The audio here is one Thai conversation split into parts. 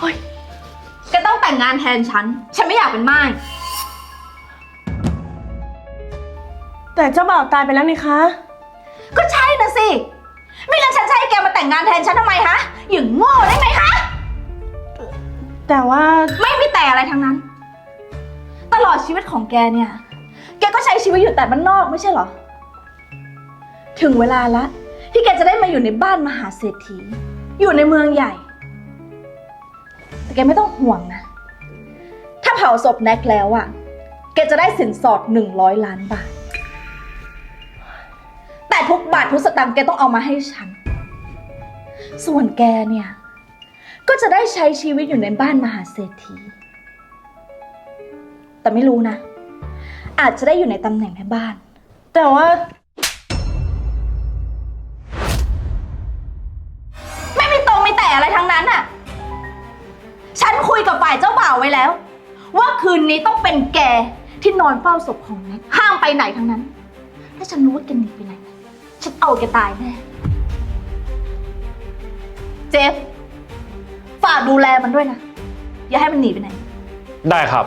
เฮ้ยแกต้องแต่งงานแทนฉัน ฉันไม่อยากเป็นม่าย แต่เจ้าบ่าวตายไปแล้วนี่คะ ก็ใช่นะสิ ไม่งั้นฉันจะให้แกมาแต่งงานแทนฉันทำไมฮะ อย่างโง่ได้ไหมคะ แต่ว่าไม่มีแต่อะไรทั้งนั้น ตลอดชีวิตของแกเนี่ย แกก็ใช้ชีวิตอยู่แต่บ้านนอกไม่ใช่เหรอ ถึงเวลาละที่แกจะได้มาอยู่ในบ้านมหาเศรษฐี อยู่ในเมืองใหญ่แต่แก ไม่ต้องห่วงนะ ถ้าเผาศพแน็กแล้วอะแกจะได้สินสอดหนึ่งร้อยล้านบาท แต่ทุกบาททุกสตางค์แกต้องเอามาให้ฉัน ส่วนแกเนี่ย ก็จะได้ใช้ชีวิตอยู่ในบ้านมหาเศรษฐี แต่ไม่รู้นะ อาจจะได้อยู่ในตำแหน่งแม่บ้าน แต่ว่า คืนนี้ต้องเป็นแกที่นอนเฝ้าศพของแน็กห้ามไปไหนทั้งนั้น ถ้าฉันรู้ว่าแกหนีไปไหน ฉันเอาแกตายแน่ เจฟฝากดูแลมันด้วยนะ อย่าให้มันหนีไปไหน ได้ครับ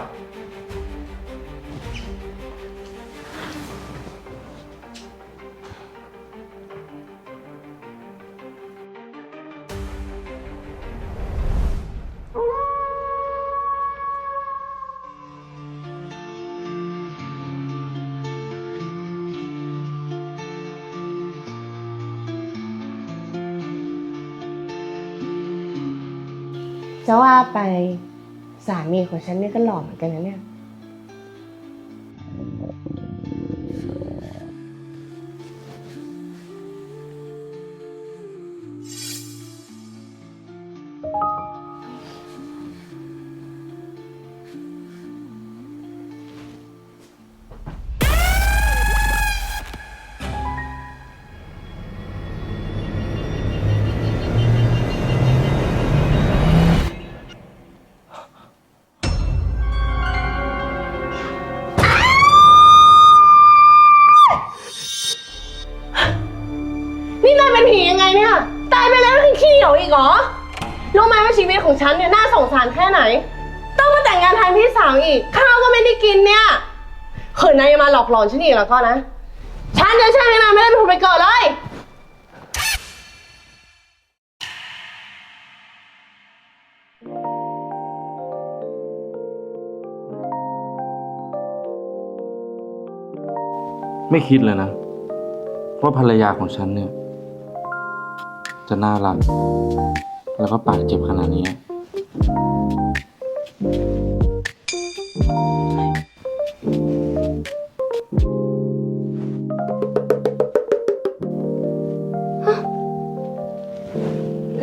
จะว่าไปสามีของฉันนี่ก็หล่อเหมือนกันนะเนี่ย เป็นผียังไงเนี่ย ตายไปแล้วยังขี้เหนียวอีกเหรอ รู้ไหมว่าชีวิตของฉันเนี่ยน่าสงสารแค่ไหน ต้องมาแต่งงานแทนพี่สาวอีก ข้าวก็ไม่ได้กินเนี่ยเขินนายมาหลอกหลอนฉันอีกแล้วก็นะ ฉันจะใช่ให้นายไม่ได้เป็นคนไปเกิดเลยไม่คิดเลยนะ ว่าภรรยาของฉันเนี่ย จะน่ารัก แล้วก็ปากเจ็บขนาดนี้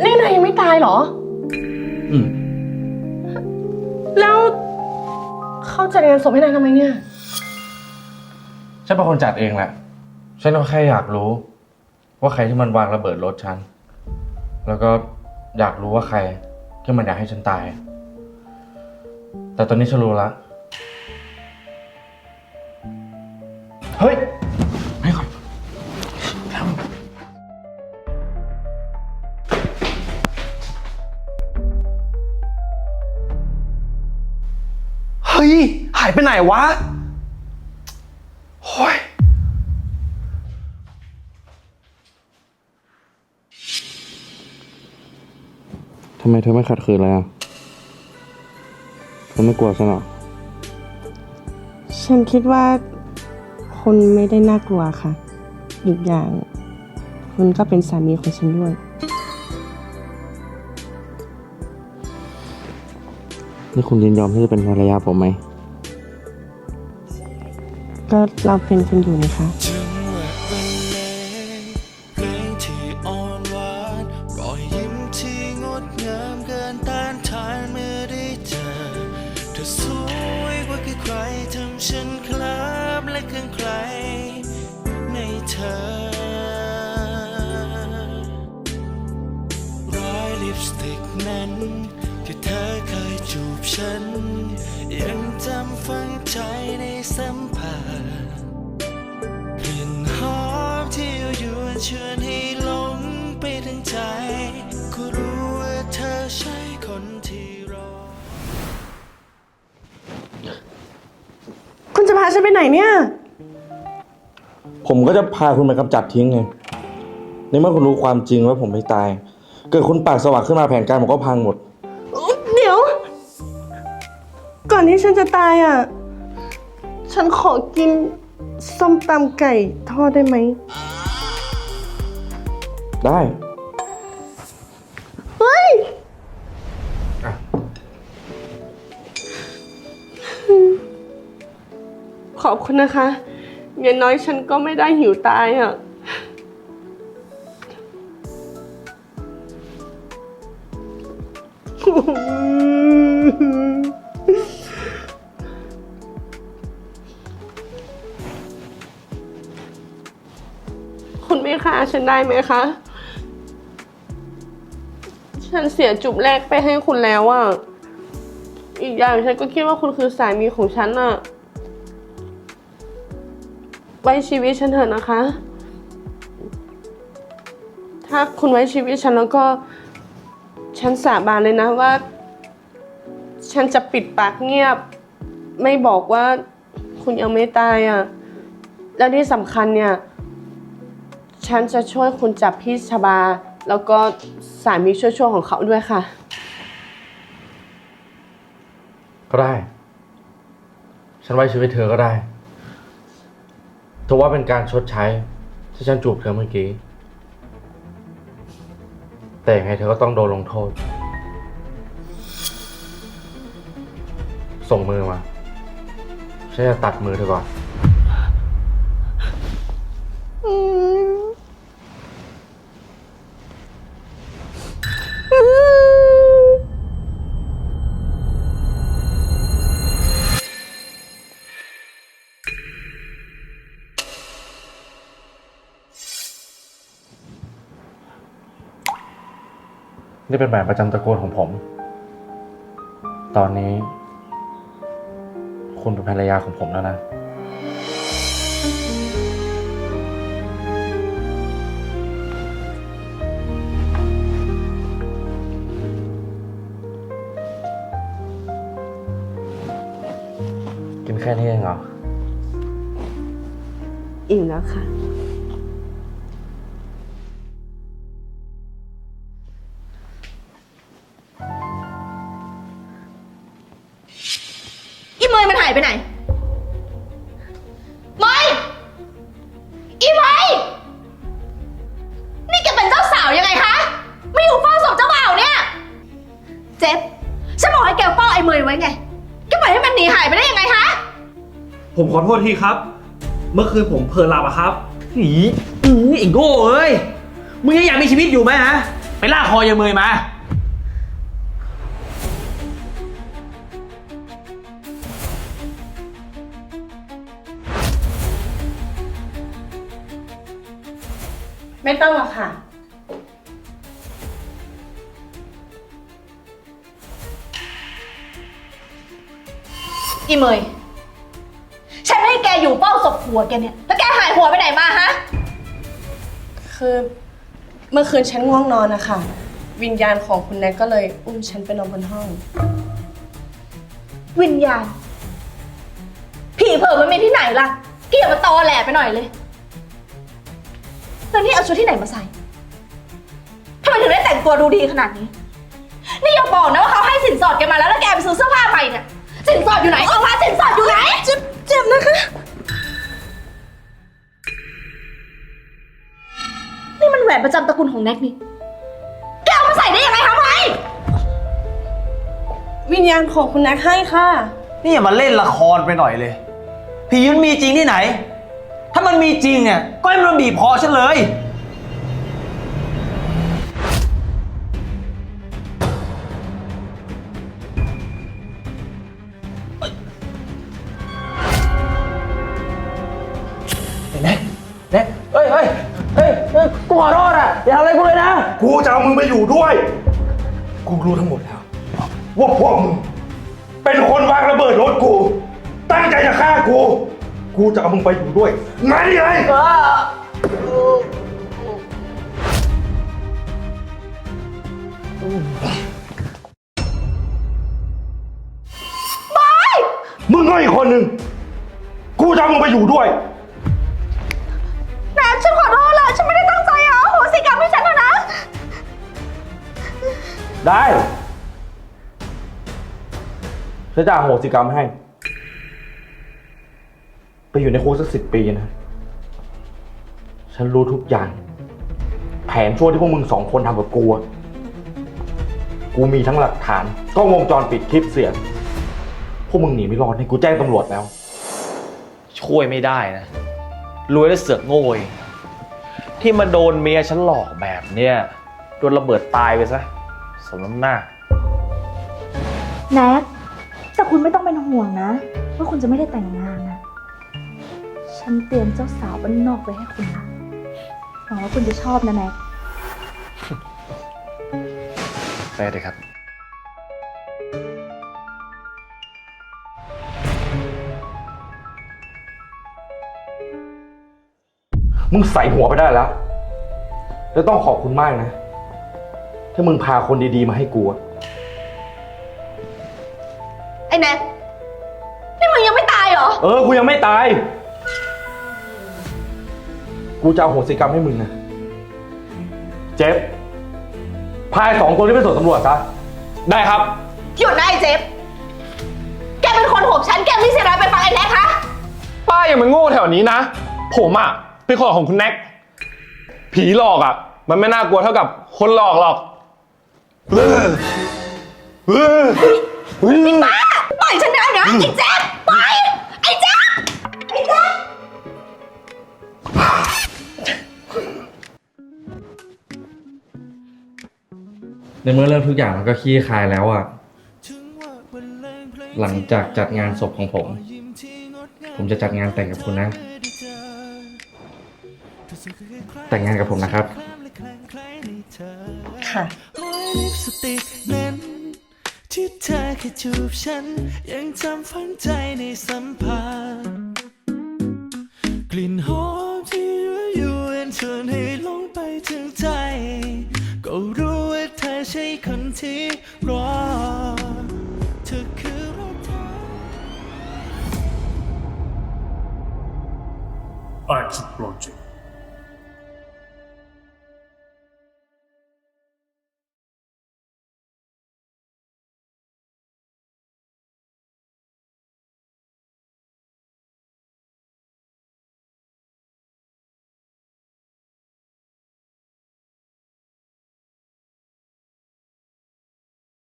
นี่นายยังไม่ตายเหรอ อืมแล้วเขาจัดงานศพให้นายทำไมเนี่ย ฉันเป็นคนจัดเองแหละ ฉันก็แค่อยากรู้ ว่าใครที่มันวางระเบิดรถฉัน แล้วก็อยากรู้ว่าใครที่มันอยากให้ฉันตาย แต่ตอนนี้ฉันรู้ละเฮ้ยให้ก่อนเฮ้ย หายไปไหนวะ ไมเธอไม่ขัดขืนเลยอะเธอไม่กลัวฉันหรอ ฉันคิดว่าคุณไม่ได้น่ากลัวค่ะ อีกอย่าง คุณก็เป็นสามีของฉันด้วย นี่คุณยินยอมที่จะเป็นภรรยาผมไหม ก็เราเป็นกันอยู่นะคะจังหวะ ดงามเกินต้านทานเมื่อได้เจอเธอสวยกว่าใครทำฉันคลิ้มและเคลั่งไคล้ในเธอรอยลิปสติกนั้นที่เธอเคยจูบฉัน ยังจำฝังใจในสม ไปไหนเนี่ย ผมก็จะพาคุณไปกำจัดทิ้งไง ในเมื่อคุณรู้ความจริงว่าผมไม่ตาย เกิดคุณปากสว่างขึ้นมาแผนการผมก็พังหมด เดี๋ยว ก่อนที่ฉันจะตายอะ ฉันขอกินส้มตำไก่ทอดได้ไหม ได้ อบคุณนะคะอย่างน้อยฉันก็ไม่ได้หิวตายอะ คุณไม่ฆ่าฉันได้ไหมคะ ฉันเสียจุบแรกไปให้คุณแล้วอะ อีกอย่างฉันก็คิดว่าคุณคือสามีของฉันอะ ไว้ชีวิตฉันเถอะนะคะ ถ้าคุณไว้ชีวิตฉันแล้วก็ ฉันสาบานเลยนะว่า ฉันจะปิดปากเงียบ ไม่บอกว่าคุณยังไม่ตายอะ แล้วที่สำคัญเนี่ย ฉันจะช่วยคุณจับพี่ชบา แล้วก็สามีชั่วๆของเขาด้วยค่ะ ก็ได้ ฉันไว้ชีวิตเธอก็ได้ ถือว่าเป็นการชดใช้ ที่ฉันจูบเธอเมื่อกี้ แต่ยังไงเธอก็ต้องโดนลงโทษ ส่งมือมา ฉันจะตัดมือเธอก่อน เป็นแหวนประจำตระกูลของผม ตอนนี้ คุณเป็นภรรยาของผมแล้วนะ กินแค่นี้เองเหรอ อิ่มแล้วค่ะ เมยมันหายไปไหน เมยอีเมยนี่แกเป็นเจ้าสาวยังไงคะไม่อยู่เฝ้าศพเจ้าบ่าวเนี่ย เจ็บฉันบอกให้แกเฝ้าไอ้เมยไว้ไงแกปล่อยให้มันหนีหายไปได้ยังไงคะผมขอโทษทีครับ เมื่อคืนผมเพลินหลับอะครับหนีอือไอ้โง่เอ้ย มึงยังอยากมีชีวิตอยู่ไหมฮะ ไปล่ากคอยายเมยมา ไม่ต้องหรอกค่ะ อีเมย ฉันไม่ให้แกอยู่เฝ้าศพผัวแกเนี่ย แล้วแกหายหัวไปไหนมาฮะ คือเมื่อคืนฉันง่วงนอนนะคะ วิญญาณของคุณแน็กก็เลยอุ้มฉันไปนอนบนห้อง วิญญาณ ผีเผลอมันมีที่ไหนล่ะ เกี่ยวมาตอแหลไปหน่อยเลย แล้วนี่เอาชุดที่ไหนมาใส่ทำไมถึงได้แต่งตัวดูดีขนาดนี้ นี่อย่าบอกนะว่าเขาให้สินสอดแกมาแล้วแล้วแกไปซื้อเสื้อผ้าใหม่เนี่ยสินสอดอยู่ไหนเสื้อผ้าสินสอดอยู่ไหนเจ็บเจ็บนะคะ นี่มันแหวนประจำตระกูลของแน็กนี่แกเอามาใส่ได้ยังไงคะไมวิญญาณของคุณแน็กให้ค่ะ นี่อย่ามาเล่นละครไปหน่อยเลย ผีมันมีจริงที่ไหน ถ้ามันมีจริงเนี่ยก็ให้มันบีบคอฉันเลยเน็กเน็กเฮ้ยเฮ้ยเฮ้ยเฮ้ยกูขอโทษอะ อย่าทำอะไรกูเลยนะ กูจะเอามึงไปอยู่ด้วย กูรู้ทั้งหมดแล้วว่าพวกมึงเป็นคนวางระเบิดรถกู ตั้งใจจะฆ่ากู กูจะเอามึงไปอยู่ด้วยงั้นไงมึงก็อีกคนหนึ่งจะเอามึงไปอยู่ด้วย แน็กฉันขอโทษเลยฉันไม่ได้ตั้งใจอะโหสิกรรมให้ฉันเถอะนะ ได้ฉันจะอโหสิกรรมให้ ไปอยู่ในคุกสักสิบปีนะ ฉันรู้ทุกอย่าง แผนชั่วที่พวกมึงสองคนทำกับกูอะกูมีทั้งหลักฐานกล้องวงจรปิดคลิปเสียง พวกมึงหนีไม่รอดนี่กูแจ้งตำรวจแล้ว ช่วยไม่ได้นะ รวยแล้วเสือกโง่เองที่มาโดนเมียฉันหลอกแบบเนี้ยโดนระเบิดตายไปซะ สมน้ำหน้า แน็กแต่คุณไม่ต้องเป็นห่วงนะ ว่าคุณจะไม่ได้แต่งงานนะ ฉันเตรียมเจ้าสาวบ้านนอกไว้ให้คุณนะหวังว่าคุณจะชอบนะแน็ก ไปเลยครับ มึงใส่หัวไปได้แล้ว แล้วต้องขอบคุณมากนะ ถ้ามึงพาคนดีๆมาให้กูอะไอ้แน็กนี่มึงยังไม่ตายเหรอ เออ กูยังไม่ตาย กูจะเอาโหสิกรรมให้มึงนะ เจฟพายสองคนที่ไปส่งตำรวจซะ ได้ครับ หยุดได้เจฟแกเป็นคนโหบฉัน แกไม่เสียดายไปฟังไอ้แน็กคะ ป้าอย่ามันโง่แถวนี้นะ ผมอะ เป็นคนของคุณแน็ก ผีหลอกอะ มันไม่น่ากลัวเท่ากับคนหลอกหรอกเออเออเออปล่อยฉันได้นะไอ้เจฟ ในเมื่อเริ่มทุกอย่างมันก็คลี่คลายแล้วอะหลังจากจัดงานศพของผม ผมจะจัดงานแต่งกับคุณนะ แต่งงานกับผมนะครับ ค่ะลิปสติกนั้นที่เธอแค่จูบฉัน ยังจำฝังใจในสัมผัสกลิ่นหอมที่ยั่วยวนชวนให้หลงไปถึงใจก็รู้ว่าเธอ ใช่คนที่รอ เธอคือรักเธอ Action Project